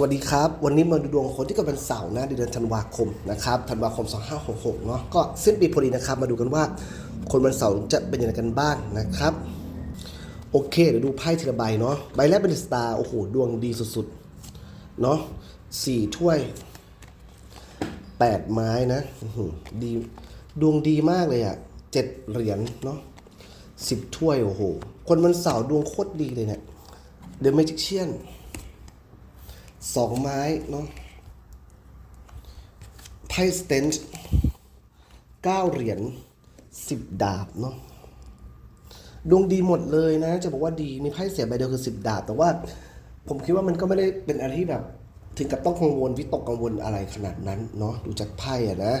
สวัสดีครับ วันนี้มาดูดวงคนที่เกิดวันเสาร์นะเดือนธันวาคมนะครับธันวาคม 2566เนาะก็สิ้นปีพอดีนะครับ มาดูกันว่าคนวันเสาร์จะเป็นยังไงกันบ้างนะครับ โอเคเดี๋ยวดูไพ่ทีละใบเนาะใบแรกเป็นสตาร์โอ้โหดวงดีสุดๆเนาะสี่ถ้วยแปดไม้นะดีดวงดีมากเลยอะ่ะเจ็ดเหรียญเนาะสิบถ้วยโอ้โหคนวันเสาร์ดวงโคตรดีเลยเนี่ยเดอะแมจิเชียน สองไม้เนาะไพ่สเตนจ์เก้าเหรียญสิบดาบเนาะดวงดีหมดเลยนะ จะบอกว่าดีมีไพ่เสียใบเดียวคือสิบดาบ แต่ว่าผมคิดว่ามันก็ไม่ได้เป็นอะไรที่แบบ ถึงกับต้องกังวลวิตกกังวลอะไรขนาดนั้นเนาะดูจากไพ่อะนะ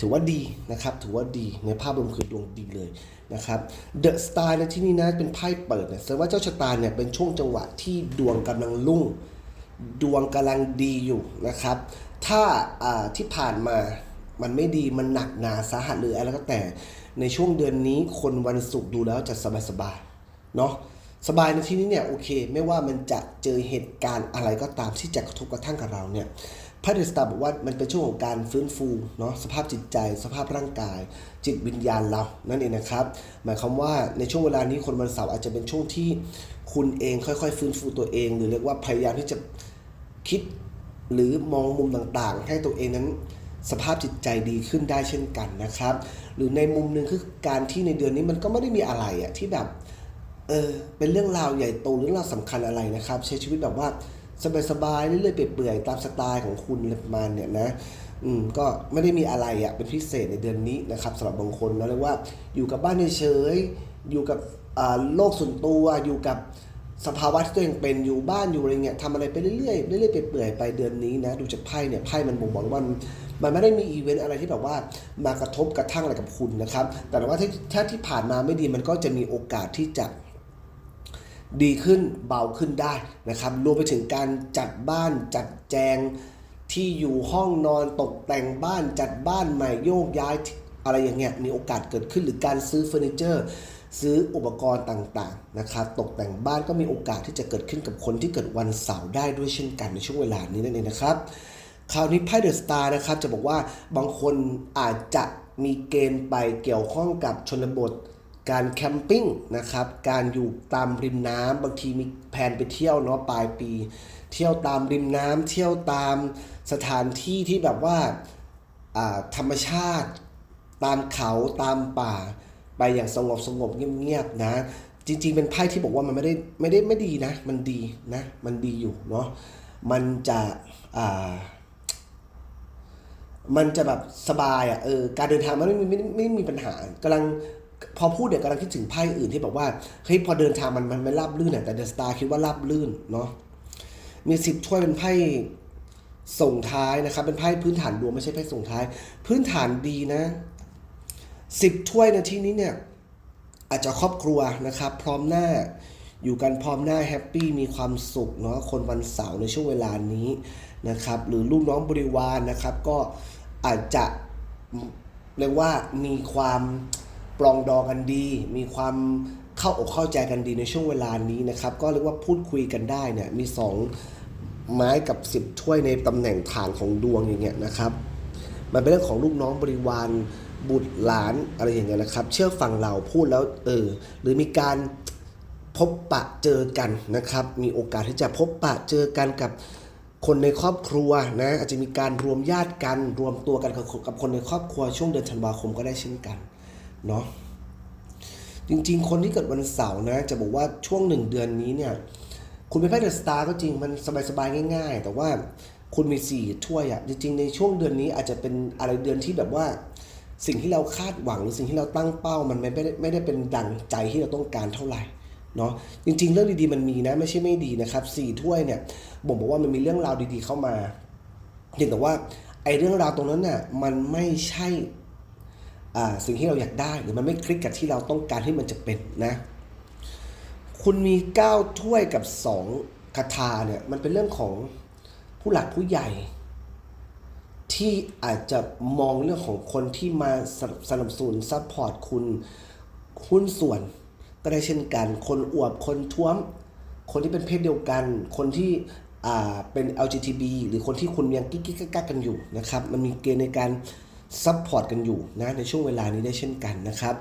ถือว่าดีนะครับ ถือว่าดีในภาพรวมคือดวงดีเลยนะครับเดอะสตาร์ในที่นี้นะเป็นไพ่เปิดเนี่ยแสดงว่าเจ้าชะตาเนี่ยเป็นช่วงจังหวะที่ดวงกำลังรุ่ง ดวงกำลังดีอยู่นะครับ ถ้าที่ผ่านมามันไม่ดีมันหนักหนาสาหัสหรืออะไรก็แต่ ในช่วงเดือนนี้คนวันศุกร์ดูแล้วจะสบายสบายเนาะสบายในที่นี้เนี่ยโอเค ไม่ว่ามันจะเจอเหตุการณ์อะไรก็ตามที่จะกระทบกระทั่งกับเราเนี่ย พระเดสตาบอกว่ามันเป็นช่วงของการฟื้นฟูเนาะสภาพจิตใจ สภาพร่างกาย จิตวิญญาณเรานั่นเองนะครับ หมายความว่าในช่วงเวลานี้คนวันเสาร์อาจจะเป็นช่วงที่คุณเองค่อยๆ ฟื้นฟูตัวเอง หรือเรียกว่าพยายามที่จะคิดหรือมองมุมต่างๆ ให้ตัวเองนั้นสภาพจิตใจดีขึ้นได้เช่นกันนะครับ หรือในมุมหนึ่งคือการที่ในเดือนนี้มันก็ไม่ได้มีอะไรอะที่แบบเออเป็นเรื่องราวใหญ่โตหรือเรื่องราวสำคัญอะไรนะครับ ใช้ชีวิตแบบว่า สบายๆเรื่อยๆเปื่อยๆตามสไตล์ของคุณอะไรประมาณเนี่ยนะอืมก็ไม่ได้มีอะไรอะเป็นพิเศษในเดือนนี้นะครับสำหรับบางคนนะเรียกว่าอยู่กับบ้านเฉยๆอยู่กับโลกส่วนตัวอยู่กับสภาวะที่ตัวเองเป็นอยู่บ้านอยู่อะไรเงี้ยทำอะไรไปเรื่อยๆเรื่อยๆเปื่อยๆไปเดือนนี้นะดูจากไพ่เนี่ยไพ่มันบ่งบอกว่ามันมันไม่ได้มีอีเวนต์อะไรที่แบบว่ามากระทบกระทั่งอะไรกับคุณนะครับ แต่ว่าถ้าที่ผ่านมาไม่ดีมันก็จะมีโอกาสที่จะ ดีขึ้นเบาขึ้นได้นะครับรวมไปถึงการจัดบ้านจัดแจงที่อยู่ห้องนอนตกแต่งบ้านจัดบ้านใหม่โยกย้ายอะไรอย่างเงี้ยมีโอกาสเกิดขึ้นหรือการซื้อเฟอร์นิเจอร์ซื้ออุปกรณ์ต่างๆนะครับตกแต่งบ้านก็มีโอกาสที่จะเกิดขึ้นกับคนที่เกิดวันเสาร์ได้ด้วยเช่นกันในช่วงเวลานี้นั่นเองนะครับคราวนี้ไพ่เดอะสตาร์นะครับจะบอกว่าบางคนอาจจะมีเกณฑ์ไปเกี่ยวข้องกับชนบท การแคมปิ้งนะครับ การอยู่ตามริมน้ำบางทีมีแผนไปเที่ยวเนาะปลายปี เที่ยวตามริมน้ำเที่ยวตามสถานที่ที่แบบว่าธรรมชาติ ตามเขาตามป่า ไปอย่างสงบสงบเงียบๆนะ จริง ๆ เป็นไพ่ที่บอกว่ามันไม่ได้ไม่ได้ไม่ดีนะ มันดีนะ มันดีอยู่เนาะมันจะอ่ามันจะแบบสบายอะเออการเดินทางมันไม่มีไม่ไม่ไม่มีปัญหากำลัง พอพูดเนี่ยกำลังคิดถึงไพ่อื่นที่แบบว่าเฮ้ยพอเดินทางมันมันไม่ราบลื่นอะแต่เดอะสตาร์คิดว่าราบลื่นเนาะมีสิบถ้วยเป็นไพ่ส่งท้ายนะครับ เป็นไพ่พื้นฐานดวงไม่ใช่ไพ่ส่งท้าย พื้นฐานดีนะสิบถ้วยในที่นี้เนี่ย อาจจะครอบครัวนะครับ พร้อมหน้าอยู่กันพร้อมหน้าแฮปปี้มีความสุขเนาะคนวันเสาร์ในช่วงเวลานี้นะครับ หรือลูกน้องบริวารนะครับ ก็อาจจะเรียกว่ามีความ ปรองดองกันดี มีความเข้าอกเข้าใจกันดีในช่วงเวลานี้นะครับ ก็เรียกว่าพูดคุยกันได้เนี่ยมีสองไม้กับสิบถ้วยในตำแหน่งฐานของดวงอย่างเงี้ยนะครับ มันเป็นเรื่องของลูกน้องบริวารบุตรหลานอะไรอย่างเงี้ยนะครับ เชื่อฟังเราพูดแล้วเออหรือมีการพบปะเจอกันนะครับ มีโอกาสที่จะพบปะเจอกันกับคนในครอบครัวนะอาจจะมีการรวมญาติกันรวมตัวกันกับกับคนในครอบครัวช่วงเดือนธันวาคมก็ได้เช่นกัน เนาะจริงๆ คนที่เกิดวันเสาร์นะ จะบอกว่าช่วงหนึ่งเดือนนี้เนี่ย คุณเป็นไพ่เดอะสตาร์ก็จริงมันสบายๆ ง่าย ๆ แต่ว่าคุณมีสี่ถ้วยอะจริงๆ ในช่วงเดือนนี้อาจจะเป็นอะไรเดือนที่แบบว่า สิ่งที่เราคาดหวังหรือสิ่งที่เราตั้งเป้ามันไม่ได้ไม่ได้เป็นดังใจที่เราต้องการเท่าไหร่เนาะจริง ๆ เรื่องดีๆมันมีนะไม่ใช่ไม่ดีนะครับสี่ถ้วยเนี่ยบ่งบอกว่ามันมีเรื่องราวดีๆเข้ามาเพียงแต่ว่าไอ้เรื่องราวตรงนั้นน่ะมันไม่ใช่ สิ่งที่เราอยากได้หรือมันไม่คลิกกับที่เราต้องการที่มันจะเป็นนะ คุณมี 9 ถ้วยกับ 2 คาถาเนี่ยมันเป็นเรื่องของผู้หลักผู้ใหญ่ ที่อาจจะมองเรื่องของคนที่มาสนับสนับสนุนซัพพอร์ตคุณหุ้นส่วนก็ได้เช่นกัน คนอวบคนท้วม คนที่เป็นเพศเดียวกัน คนที่อ่าเป็น LGTB หรือคนที่คุณยังกิ๊กกิ๊กกักกันอยู่นะครับ มันมีเกณฑ์ในการ ซัพพอร์ตกันอยู่นะในช่วงเวลานี้ได้เช่นกันนะครับ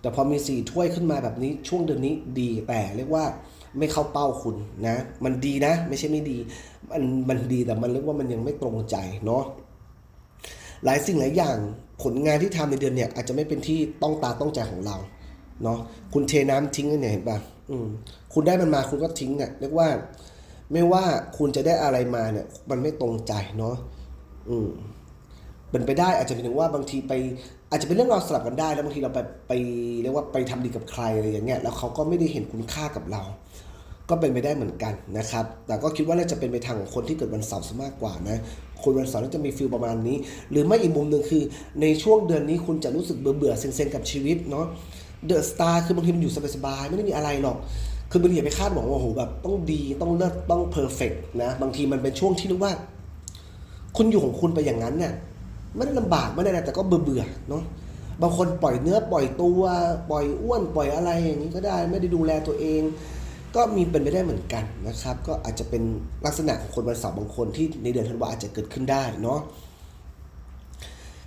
แต่พอมีสี่ถ้วยขึ้นมาแบบนี้ช่วงเดือนนี้ดีแต่เรียกว่าไม่เข้าเป้าคุณนะมันดีนะ ไม่ใช่ไม่ดี มันมันดีแต่มันเรียกว่ามันยังไม่ตรงใจเนาะหลายสิ่งหลายอย่างผลงานที่ทำในเดือนเนี่ยอาจจะไม่เป็นที่ต้องตาต้องใจของเราเนาะคุณเทน้ำทิ้งเนี่ยเห็นปะอืมคุณได้มันมาคุณก็ทิ้งเนี่ยเรียกว่า ไม่ว่าคุณจะได้อะไรมาเนี่ย มันไม่ตรงใจเนาะอืม เป็นไปได้อาจจะเป็นถึงว่าบางทีไป อาจจะเป็นเรื่องเราวสลับกันได้ แล้วบางทีเราไปไปเรียกว่าไปทำดีกับใครอะไรอย่างเงี้ยแล้วเขาก็ไม่ได้เห็นคุณค่ากับเรา ก็เป็นไปได้เหมือนกันนะครับ แต่ก็คิดว่าน่าจะเป็นไปทางของคนที่เกิดวันเสาร์ซะมากกว่านะคนวันเสาร์น่าจะมีฟิลประมาณนี้ หรือไม่อีกมุมหนึ่งคือ ในช่วงเดือนนี้คุณจะรู้สึกเบื่อเบื่อเซ็งๆกับชีวิตเนาะเดอะสตาร์คือบางทีมันอยู่สบายๆไม่ได้มีอะไรหรอก คือบางทีอย่าไปคาดหวังว่าโอ้โหแบบต้องดีต้องเลิศต้องเพอร์เฟกนะบางทีมันเป็นช่วงที่เรียกว่า คุณอยู่ของคุณไปอย่างนั้นเนี่ย ไม่ได้ลำบากไม่ได้อะไรแต่ก็เบื่อเบื่อเนาะบางคนปล่อยเนื้อปล่อยตัวปล่อยอ้วนปล่อยอะไรอย่างนี้ก็ได้ไม่ได้ดูแลตัวเอง ก็มีเป็นไปได้เหมือนกันนะครับ ก็อาจจะเป็นลักษณะของคนวันเสาร์บางคนที่ในเดือนธันวาอาจจะเกิดขึ้นได้เนาะ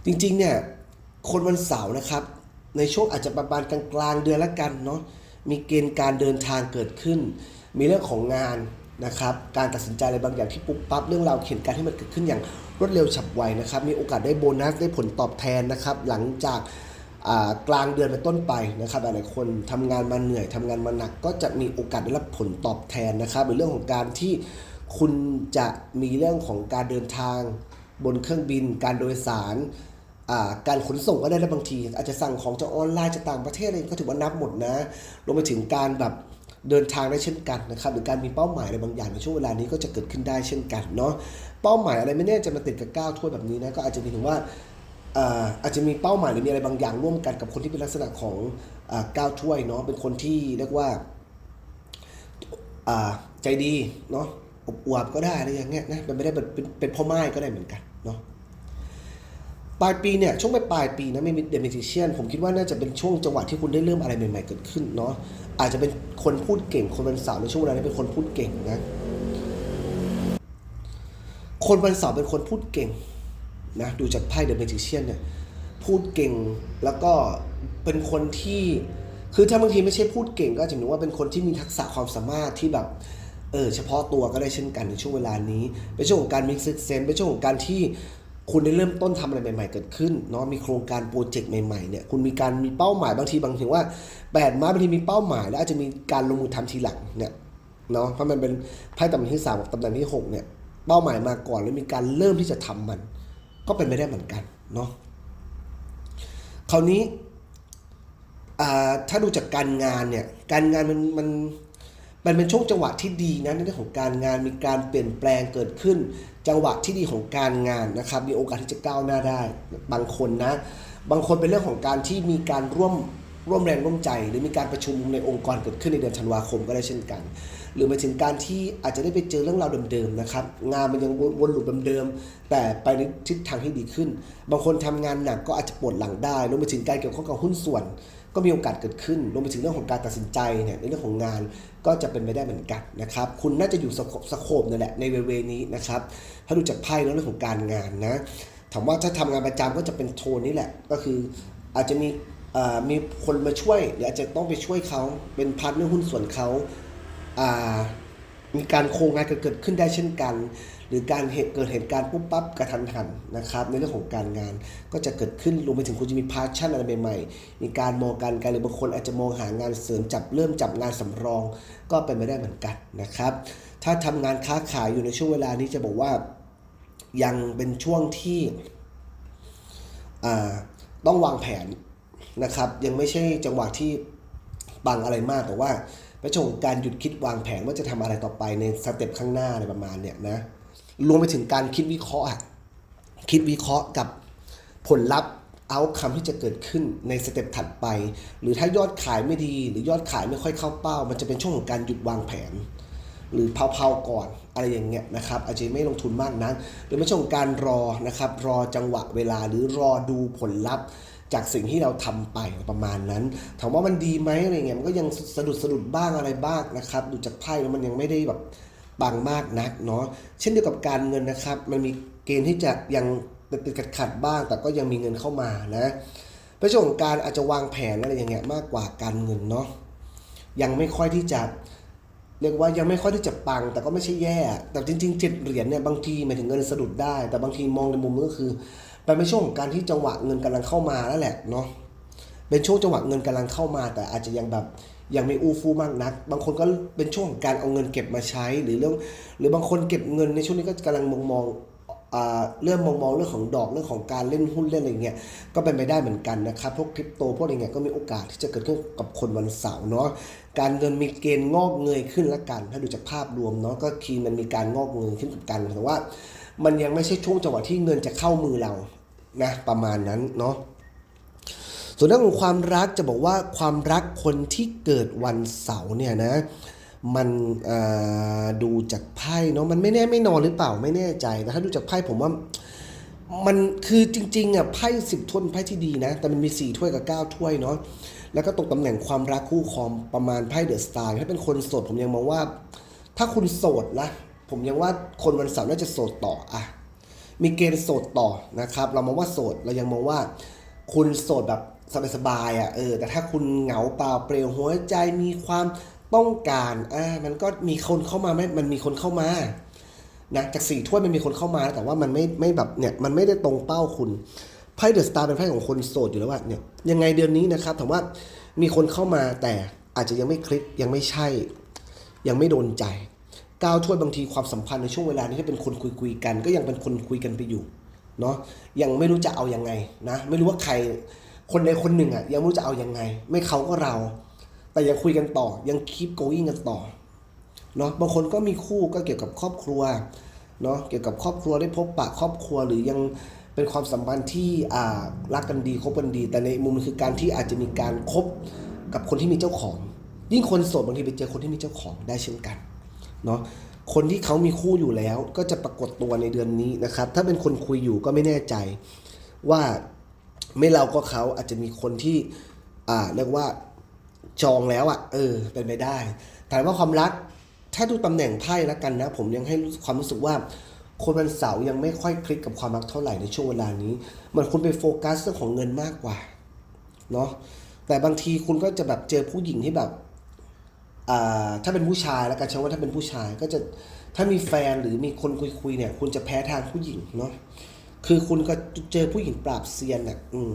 จริงๆเนี่ยคนวันเสาร์นะครับในช่วงอาจจะประมาณกลางๆเดือนละกันเนาะมีเกณฑ์การเดินทางเกิดขึ้น มีเรื่องของงาน นะครับการตัดสินใจอะไรบางอย่างที่ปุ๊บปั๊บเรื่องราวเขียนการให้มันเกิดขึ้นอย่างรวดเร็วฉับไวนะครับมีโอกาสได้โบนัสได้ผลตอบแทนนะครับหลังจากกลางเดือนเป็นต้นไปนะครับหลายคนทำงานมาเหนื่อยทำงานมาหนักก็จะมีโอกาสได้รับผลตอบแทนนะครับในเรื่องของการที่คุณจะมีเรื่องของการเดินทางบนเครื่องบิน การโดยสารการขนส่งก็ได้แล้วบางที อาจจะสั่งของจากออนไลน์จากต่างประเทศอะไรก็ถือว่านับหมดนะรวมไปถึงการแบบ เดินทางได้เช่นกันนะครับหรือการมีเป้าหมายอะไรบางอย่างในช่วงเวลานี้ก็จะเกิดขึ้นได้เช่นกันเนาะเป้าหมายอะไรไม่แน่จะมาติดกับก้าวถ้วยแบบนี้นะก็อาจจะมีถึงว่าอาจจะมีเป้าหมายหรือมีอะไรบางอย่างร่วมกันกับคนที่เป็นลักษณะของก้าวถ้วยเนาะเป็นคนที่เรียกว่าาใจดีเนาะอบอวบก็ได้อะไรอย่างเงี้ยนะเป็นไม่ได้เป็นเป็นเป็นพ่อไม้ก็ได้เหมือนกันเนาะ ปลายปีเนี่ยช่วงปลายปลายปีนะไม่มีเดมิทิเชียนผมคิดว่าน่าจะเป็นช่วงจังหวะที่คุณได้เริ่มอะไรใหม่ๆเกิดขึ้นเนาะอาจจะเป็นคนพูดเก่งคนวันเสาร์ในช่วงเวลานี้เป็นคนพูดเก่งนะ คนวันเสาร์เป็นคนพูดเก่งนะดูจากไพ่เดมิทิเชียนเนี่ยพูดเก่งแล้วก็เป็นคนที่คือถ้าบางทีไม่ใช่พูดเก่ง ก็จะหมายว่าเป็นคนที่มีทักษะความสามารถที่แบบเออเฉพาะตัวก็ได้เช่นกันในช่วงเวลานี้ เป็นช่วงของการมิกซ์เซนเป็นช่วงของการที่ คุณได้เริ่มต้นทำอะไรใหม่ ๆ เกิดขึ้นเนาะมีโครงการโปรเจกต์ใหม่ๆเนี่ยคุณมีการมีเป้าหมายบางทีบางทีว่าแปดมาบางทีมีเป้าหมายแล้วอาจจะมีการลงมือทำทีหลังเนี่ยเนาะเพราะมันเป็นไพ่ตำแหน่งที่สามกับตำแหน่งที่หกเนี่ยเป้าหมายมาก่อนแล้วมีการเริ่มที่จะทำมัน ก็เป็นไปได้เหมือนกันเนาะคราวนี้อ่าถ้าดูจากการงานเนี่ยการงานมันมันมันเป็นช่วงจังหวะที่ดีนะในเรื่องของการงานมีการเปลี่ยนแปลงเกิดขึ้น จังหวะที่ดีของการงานนะครับ มีโอกาสที่จะก้าวหน้าได้ บางคนนะ บางคนเป็นเรื่องของการที่มีการร่วมร่วมแรงร่วมใจ หรือมีการประชุมในองค์กรเกิดขึ้นในเดือนธันวาคมก็ได้เช่นกัน หรือหมาถึงการที่อาจจะได้ไปเจอเรื่องราวเดิมๆนะครับ งานมันยังวนวนลูปเดิมๆแต่ไปในทิศทางที่ดีขึ้น บางคนทำงานหนักก็อาจจะปวดหลังได้รวมไปถึงการเกี่ยวข้องกับหุ้นส่วน ก็มีโอกาสเกิดขึ้นรวมไปถึงเรื่องของการตัดสินใจเนี่ยในเรื่องของงานก็จะเป็นไปได้เหมือนกันนะครับ คุณน่าจะอยู่สโคสโคปนั่นแหละในเวเวนี้นะครับ ถ้าดูจากไพ่แล้วเรื่องของการงานนะถามว่าถ้าทำงานประจำก็จะเป็นโทนนี้แหละ ก็คืออาจจะมีมีคนมาช่วยหรืออาจจะต้องไปช่วยเขาเป็นพาร์ทเนอร์หุ้นส่วนเขาามีการโครงงานเกิดขึ้นได้เช่นกัน รือการเหตุเกิดเหตุการณ์ปุ๊บปั๊บกระทันหันนะครับในเรื่องของการงาน ก็จะเกิดขึ้นรวมไปถึงคุณจะมีพาชั่นอะไรใหม่ๆมีการมองการไกลหรือบางคนอาจจะมองหางานเสริมจับเริ่มจับงานสำรอง ก็เป็นไปได้เหมือนกันนะครับ ถ้าทำงานค้าขายอยู่ในช่วงเวลานี้จะบอกว่ายังเป็นช่วงที่ต้องวางแผนนะครับ ยังไม่ใช่จังหวะที่ปังอะไรมากแต่ว่าไปชมการหยุดคิดวางแผนว่าจะทำอะไรต่อไปในสเต็ปข้างหน้าอะไรประมาณเนี้ยนะ รวมไปถึงการคิดวิเคราะห์คิดวิเคราะห์กับผลลัพธ์เอาคำที่จะเกิดขึ้นในสเต็ปถัดไป หรือถ้ายอดขายไม่ดีหรือยอดขายไม่ค่อยเข้าเป้า มันจะเป็นช่วงของการหยุดวางแผน หรือเผาๆก่อนอะไรอย่างเงี้ยนะครับอาจจะไม่ลงทุนมากนักหรือไม่ใช่ของการรอนะครับรอจังหวะเวลาหรือรอดูผลลัพธ์จากสิ่งที่เราทำไปประมาณนั้นถามว่ามันดีไหมอะไรเงี้ยมันก็ยังสะดุดสะดุดบ้างอะไรบ้างนะครับ ดูจากไพ่แล้วมันยังไม่ได้แบบ ปังมากนักเนาะเช่นเดียวกับการเงินนะครับ มันมีเกณฑ์ที่จะยังติดๆขัดบ้าง แต่ก็ยังมีเงินเข้ามานะป็นช่วงการอาจจะวางแผนอะไรอย่างเงี้ยมากกว่าการเงินเนาะยังไม่ค่อยที่จะเรียกว่ายังไม่ค่อยที่จะปัง แต่ก็ไม่ใช่แย่ แต่จริงๆเจ็ดเหรียญเนี่ยบางทีหมายถึงเงินสะดุดได้ แต่บางทีมองในมุมก็คือมันเป็นช่วงของการที่จังหวะเงินกำลังเข้ามาแล้วแหละเนาะเป็นช่วงจังหวะเงินกำลังเข้ามา แต่อาจจะยังแบบ ยังไม่อู้ฟู่มากนัก บางคนก็เป็นช่วงของการเอาเงินเก็บมาใช้หรือเรื่องหรือบางคนเก็บเงินในช่วงนี้ก็กำลังมองมองเริ่มมองมองเรื่องของดอกเรื่องของการเล่นหุ้นเล่นอะไรเงี้ยก็เป็นไปได้เหมือนกันนะครับพวกคริปโตพวกอะไรเงี้ยก็มีโอกาสที่จะเกิดขึ้นกับคนวันเสาร์เนาะการเงินมีเกณฑ์งอกเงยขึ้นละกัน ถ้าดูจากภาพรวมเนาะก็คีย์มันมีการงอกเงยขึ้นกับการเงินแต่ว่า มันยังไม่ใช่ช่วงจังหวะที่เงินจะเข้ามือเรานะประมาณนั้นเนาะ ส่วนเรื่องของความรักจะบอกว่าความรักคนที่เกิดวันเสาร์เนี่ยนะมันดูจากไพ่เนาะมันไม่แน่ไม่นอนหรือเปล่าไม่แน่ใจแต่ถ้าดูจากไพ่ผมว่ามันคือจริงๆอะไพ่สิบถ้วยเป็นไพ่ที่ดีนะ แต่มันมีสี่ถ้วยกับเก้าถ้วยเนาะแล้วก็ตกตำแหน่งความรักคู่ครองประมาณไพ่เดอะสตาร์ถ้าเป็นคนโสดผมยังมองว่า ถ้าคุณโสดนะ ผมยังว่าคนวันเสาร์น่าจะโสดต่ออะมีเกณฑ์โสดต่อนะครับ เรามองว่าโสดเรายังมองว่า คุณโสดแบบ สบายๆอะเออแต่ถ้าคุณเหงาเปล่าเปลี่ยวหัวใจมีความต้องการอ่ามันก็มีคนเข้ามาไหมมันมีคนเข้ามานะจากสี่ถ้วยมันมีคนเข้ามา แต่ว่ามันไม่ไม่แบบเนี่ยมันไม่ได้ตรงเป้าคุณไพ่เดอะสตาร์เป็นไพ่ของคนโสดอยู่แล้วว่าเนี่ยยังไงเดือนนี้นะครับถามว่ามีคนเข้ามาแต่อาจจะยังไม่คลิกยังไม่ใช่ ยังไม่โดนใจก้าวถ้วยบางทีความสัมพันธ์ในช่วงเวลานี้ที่เป็นคนคุยคุยๆกัน ก็ยังเป็นคนคุยกันไปอยู่เนาะยังไม่รู้จะเอายังไงนะไม่รู้ว่าใคร คนใดคนหนึ่งอะยังไม่รู้จะเอายังไง ไม่เขาก็เรา แต่ยังคุยกันต่อ ยังคีปโก i ิ g กันต่อเนาะบางคนก็มีคู่ก็เกี่ยวกับครอบครัวเนาะเกี่ยวกับครอบครัวได้พบปะครอบครัวหรือยังเป็นความสัมพันธ์ที่อ่ารักกันดีคบกันดี แต่ในมุมคือการที่อาจจะมีการคบกับคนที่มีเจ้าของ ยิ่งคนโสดบางทีไปเจอคนที่มีเจ้าของได้เช่นกันเนาะคนที่เขามีคู่อยู่แล้วก็จะปรากฏตัวในเดือนนี้นะครับ ถ้าเป็นคนคุยอยู่ก็ไม่แน่ใจว่า ไม่เราก็เขาอาจจะมีคนที่ อ่าเรียกว่าจองแล้วอะ่ะ เออ เป็นไปได้ถามว่าความรัก ถ้าดูตำแหน่งไพ่ล้วกันนะ ผมยังให้ความรู้สึกว่า คนวันเสาร์ยังไม่ค่อยคลิกกับความรักเท่าไหร่ในช่วงเวลานี้เหมันคุณไปโฟกัสเรื่องของเงินมากกว่าเนาะแต่บางทีคุณก็จะแบบเจอผู้หญิงที่แบบอ่าถ้าเป็นผู้ชายแล้วกันใช้ว่าถ้าเป็นผู้ชายก็จะถ้ามีแฟนหรือมีคนคุยๆเนี่ย คุณจะแพ้ทางผู้หญิงเนาะ คือคุณก็เจอผู้หญิงปราบเซียนอะอืม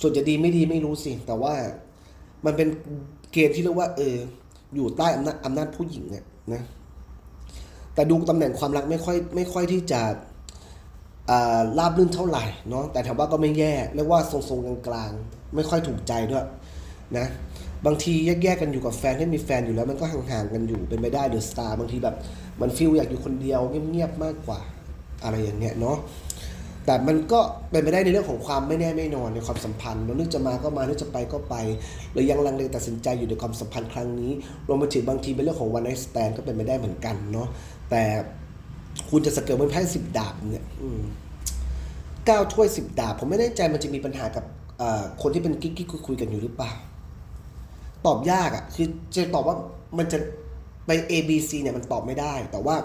ส่วนจะดีไม่ดีไม่รู้สิ แต่ว่ามันเป็นเกณฑ์ที่เรียกว่า เออ อยู่ใต้อำนาจอำนาจผู้หญิงเนี่ยนะ แต่ดูตำแหน่งความรักไม่ค่อย ไม่ค่อยที่จะอ่าราบรื่นเท่าไหร่เนาะแต่ถามว่าก็ไม่แย่เรียกว่าทรงๆกลางๆ ไม่ค่อยถูกใจด้วยนะบางทีแยกๆกันอยู่กับแฟนที่มีแฟนอยู่แล้วมันก็ห่างๆกันอยู่เป็นไปได้เดอะสตาร์บางทีแบบมันฟิลอยากอยู่คนเดียวเงียบๆมากกว่า อะไรอย่างเงี้ยเนาะ แต่มันก็เป็นไปได้ในเรื่องของความไม่แน่ไม่นอนในความสัมพันธ์เรานึกจะมาก็มานึกจะไปก็ไปหรือยังลังเลตัดสินใจอยู่ในความสัมพันธ์ครั้งนี้รวมไปถึงบางทีเป็นเรื่องของวันไนสแตนก็เป็นไปได้เหมือนกันเนาะแต่คุณจะสเกลเป็นไพ่สิบดาบเนี่ยเก้าถ้วยสิบดาบ ผมไม่แน่ใจมันจะมีปัญหากับคนที่เป็นกิ๊กกิ๊กคุยกันอยู่หรือเปล่า ตอบยากอะ่ะ คือจะตอบว่ามันจะไป A B C เนี่ยมันตอบไม่ได้ แต่ว่า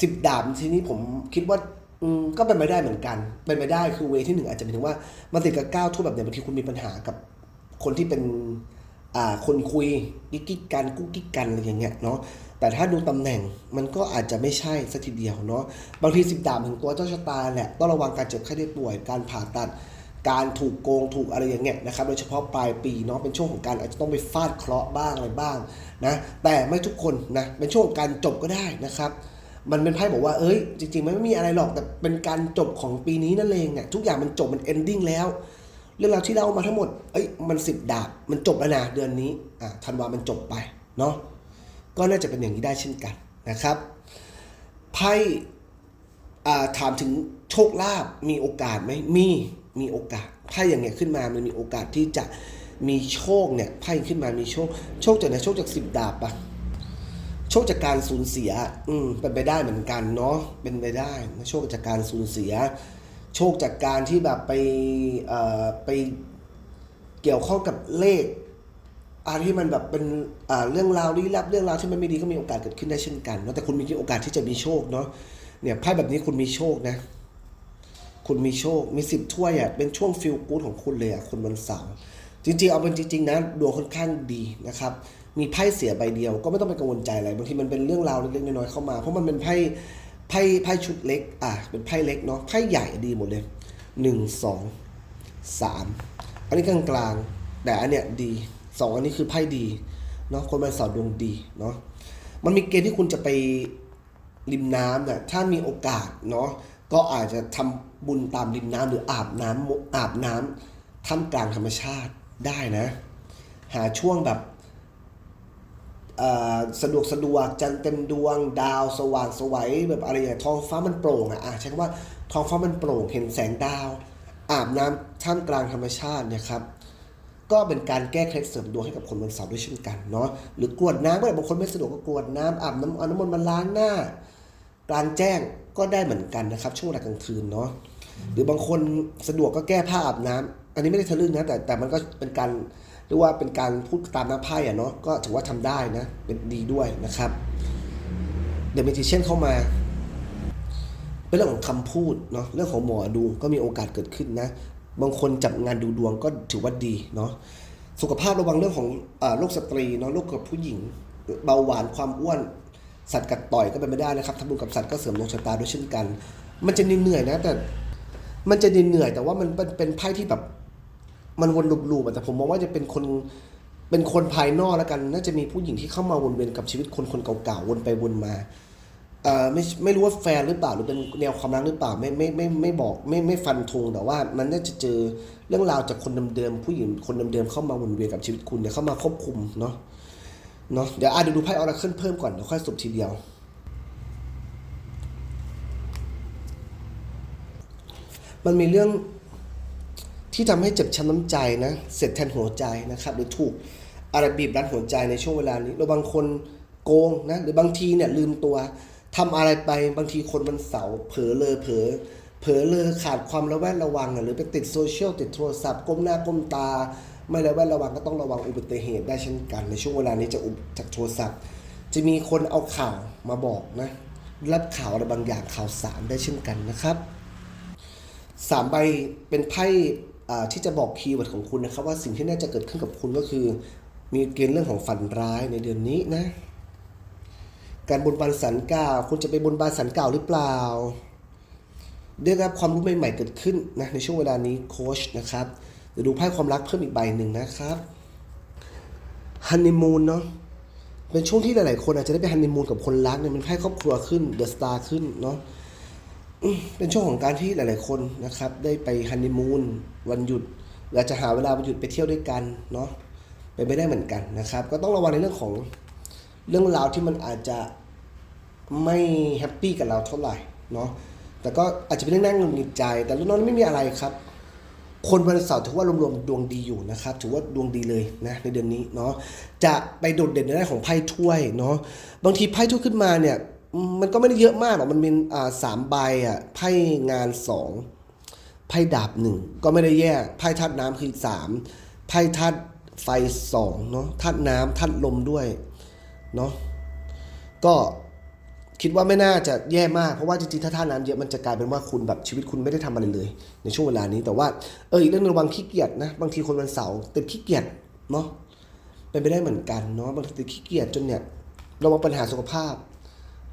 สิบดาบทีนี้ผมคิดว่า อืมก็เป็นไปได้เหมือนกัน เป็นไปได้คือเวที่หนึ่งอาจจะเป็นถึงว่ามันติดกับเก้าทั่วแบบเนี่ยบางทีคุณมีปัญหากับคนที่เป็นอ่าคนคุยกิ๊กกิ๊กกันกุ๊กกิ๊กกันอะไรอย่างเงี้ยเนาะแต่ถ้าดูตำแหน่งมันก็อาจจะไม่ใช่สักทีเดียวเนาะบางทีสิบดาบถึงตัวเจ้าชะตาแหละต้องระวังการเจ็บไข้ได้ป่วย การผ่าตัด การถูกโกงถูกอะไรอย่างเงี้ยนะครับโดยเฉพาะปลายปีเนาะเป็นช่วงของการอาจจะต้องไปฟาดเคราะห์บ้างอะไรบ้างนะแต่ไม่ทุกคนนะเป็นช่วงของการจบก็ได้นะครับ มันเป็นไพ่บอกว่า เอ้ย จริงๆ มันไม่มีอะไรหรอก แต่เป็นการจบของปีนี้นั่นเองเนี่ยทุกอย่างมันจบมันเอนดิ้งแล้ว เรื่องราวที่เล่ามาทั้งหมด เอ้ย มันสิบดาบ มันจบแล้วนะเดือนนี้ อ่าธันวามันจบไป เนาะ ก็น่าจะเป็นอย่างนี้ได้เช่นกันนะครับ ไพ่ อ่า ถามถึงโชคลาภ มีโอกาสไหม มี มีโอกาส ไพ่อย่างเงี้ยขึ้นมา มันมีโอกาสที่จะมีโชคเนี่ย ไพ่ขึ้นมา มีโชค โชคจากไหน โชคจากสิบดาบปะ โชคจากการสูญเสีย อืมเป็นไปได้เหมือนกันเนาะเป็นไปได้นะโชคจากการสูญเสีย โชคจากการที่แบบไปเอ่อไปเกี่ยวข้องกับเลขอะไรที่มันแบบเป็นอ่าเรื่องราวลี้ลับเรื่องราวที่มันไม่ดีก็มีโอกาสเกิดขึ้นได้เช่นกันเนาะแต่คุณมีโอกาสที่จะมีโชคเนาะเนี่ยไพ่แบบนี้คุณมีโชคนะ คุณมีโชคมีสิบถ้วยอะเป็นช่วงฟิลกู๊ดของคุณเลยอะคุณวันเสาร์จริงๆเอาเป็นจริงๆนะดวงค่อนข้างดีนะครับ มีไพ่เสียใบเดียว ก็ไม่ต้องไปกังวลใจอะไรบางทีมันเป็นเรื่องราวเล็กๆน้อยๆเข้ามา เพราะมันเป็นไพ่ไพ่ไพ่ชุดเล็กอะเป็นไพ่เล็กเนาะไพ่ใหญ่ดีหมดเลยหนึ่งสองสามอันนี้กลางๆแต่อันเนี้ยดีสองอันนี้คือไพ่ดีเนาะคนวันสาร์ดวงดีเนาะมันมีเกณฑ์ที่คุณจะไปริมน้ำเนี่ยถ้ามีโอกาสเนาะก็อาจจะทำบุญตามริมน้ำหรืออาบน้ำอาบน้ำท่ามกลางธรรมชาติได้นะ หาช่วงแบบ สะดวกสะดวกจันเต็มดวง ดาวสว่างสวัยแบบอะไรอย่างเงี้ยท้องฟ้ามันโปร่งอะอะใช้คำว่าท้องฟ้ามันโปร่งเห็นแสงดาว อาบน้ำท่ามกลางธรรมชาตินี่ยครับก็เป็นการแก้เคล็ดเสริมดวงให้กับคนวันเสาร์ด้วยเช่นกันเนาะหรือกวดน้ำก็ได้บางคนไม่สะดวกก็กวดน้ำอาบน้ำอน้ำมนต์มาล้างหน้า กลางแจ้งก็ได้เหมือนกันนะครับ ช่วงเวลากลางคืนเนาะหรือบางคนสะดวกก็แก้ผ้าอาบน้ำอันนี้ไม่ได้ทะลึ่งนะแต่แต่มันก็เป็นการ เรียกว่าเป็นการพูดตามน้ำไพ่อะเนาะก็ถือว่าทำได้นะ เป็นดีด้วยนะครับเดี๋ยวมีทีเช่นเข้ามา เป็นเรื่องของคำพูดเนาะเรื่องของหมอดูก็มีโอกาสเกิดขึ้นนะ บางคนจับงานดูดวงก็ถือว่าดีเนาะสุขภาพระวังเรื่องของอโรคสตรีเนาะโรคกับผู้หญิง เบาหวานความอ้วน สัตว์กัดต่อยก็เป็นไม่ได้นะครับทำบุญกับสัตว์ก็เสริมดวงชะตาด้วยเช่นกัน มันจะเหนื่อยนะแต่มันจะเหนื่อยแต่ว่ามันเป็นไพ่ที่แบบ มันวนลูปๆแต่ผมมองว่าจะเป็นคนเป็นคนภายนอกแล้วกัน น่าจะมีผู้หญิงที่เข้ามาวนเวียนกับชีวิตคนคนเก่าๆวนไปวนมาเอ่อไม่ไม่รู้ว่าแฟนหรือเปล่าหรือเป็นแนวความรักหรือเปล่าไม่ไม่ไม่ไม่บอกไม่ไม่ฟันธงแต่ว่ามันน่าจะเจอเรื่องราวจากคนเดิมๆผู้หญิงคนเดิมๆเข้ามาวนเวียนกับชีวิตคุณเดี๋ยวเข้ามาควบคุมเนาะเนาะเดี๋ยวอะเดี๋ยวดูไพ่ออราเคิลเพิ่มก่อนเดี๋ยวค่อยสรุปทีเดียวมันมีเรื่อง ที่ทำให้เจ็บช้ำน้ำใจนะเสียดแทนหัวใจนะครับ หรือถูกอะไรบีบรัดหัวใจในช่วงเวลานี้เราบางคนโกงนะหรือบางทีเนี่ยลืมตัวทำอะไรไปบางทีคนมันเสาเผลอเลยเผลอเผลอเลยขาดความระแวดระวัง หรือไปติดโซเชียลติดโทรศัพท์ก้มหน้าก้มตา ไม่ระแวดระวังก็ต้องระวังอุบัติเหตุได้เช่นกัน ในช่วงเวลานี้จะอุบจากโทรศัพท์ จะมีคนเอาข่าวมาบอกนะรับข่าวอะไรบางอย่างข่าวสารได้เช่นกันนะครับสามใบเป็นไพ่ ที่จะบอกคีย์เวิร์ดของคุณนะครับว่าสิ่งที่น่าจะเกิดขึ้นกับคุณก็คือ มีเกณฑ์เรื่องของฝันร้ายในเดือนนี้นะ การบนบานสันกล่าว คุณจะไปบนบานสันกล่าวหรือเปล่า ได้รับความรู้ใหม่ๆเกิดขึ้นนะในช่วงเวลานี้โค้ชนะครับเดี๋ยวดูไพ่ความรักเพิ่มอีกใบหนึ่งนะครับฮันนีมูนเนาะเป็นช่วงที่หลายๆ คนอาจจะได้ไปฮันนีมูนกับคนรักเนี่ยเป็นไพ่ครอบครัวขึ้นเดอะสตาร์ขึ้นเนาะ เป็นช่วงของการที่หลาย ๆ คนนะครับ ได้ไปฮันนีมูนวันหยุดหรืออาจจะหาเวลาวันหยุดไปเที่ยวด้วยกันเนาะเป็นไม่ได้เหมือนกันนะครับ ก็ต้องระวังในเรื่องของเรื่องราวที่มันอาจจะไม่แฮปปี้กับเราเท่าไหร่เนาะแต่ก็อาจจะเป็นเรื่องน่าหงุดหงิดใจ แต่เรื่องนั้นไม่มีอะไรครับ คนวันเสาร์ถือว่ารวมๆดวงดีอยู่นะครับ ถือว่าดวงดีเลยนะในเดือนนี้เนาะจะไปโดดเด่นในด้านของไพ่ถ้วยเนาะบางทีไพ่ถ้วยขึ้นมาเนี่ย มันก็ไม่ได้เยอะมากหรอกมันเป็นอ่าสามใบอะไพ่งานสองไพ่ดาบหนึ่งก็ไม่ได้แย่ไพ่ธาตุน้ำคือสามไพ่ธาตุไฟสองเนาะธาตุน้ำธาตุลมด้วยเนาะก็คิดว่าไม่น่าจะแย่มากเพราะว่าจริงๆถ้าธาตุน้ำเยอะมันจะกลายเป็นว่าคุณแบบชีวิตคุณไม่ได้ทำอะไรเลย ในช่วงเวลานี้แต่ว่าเอออีกเรื่องหนึงระวังขี้เกียจนะบางทีคนวันเสาร์ติดขี้เกียจเนาะเป็นไปได้เหมือนกันเนาะบางทีติดขี้เกียจจนเนี่ยระวังปัญหาสุขภาพ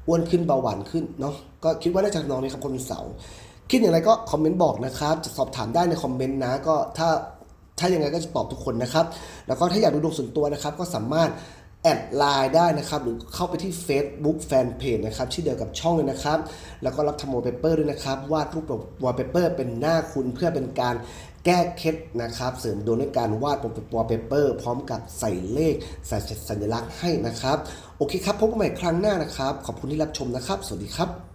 อ้วนขึ้นเบาหวานขึ้นเนาะก็คิดว่าน่าจะทำนองนี้ครับคนวันเสาคิดอย่างไรก็คอมเมนต์บอกนะครับ จะสอบถามได้ในคอมเมนต์นะก็ถ้าถ้ายังไงก็จะตอบทุกคนนะครับ แล้วก็ถ้าอยากดูดวงส่วนตัวนะครับ ก็สามารถแอดไลน์ได้นะครับ หรือเข้าไปที่ Facebook Fanpage นะครับที่เดียวกับช่องเลยนะครับ แล้วก็รับทำวอลเปเปอร์ด้วยนะครับ วาดรูปวอลเปเปอร์เป็นหน้าคุณเพื่อเป็นการ แก้เคล็ดนะครับ เสริมดวงด้วยการวาดวอลเปเปอร์พร้อมกับใส่เลขใส่สัญลักษณ์ให้นะครับ โอเคครับ พบกันใหม่ครั้งหน้านะครับ ขอบคุณที่รับชมนะครับ สวัสดีครับ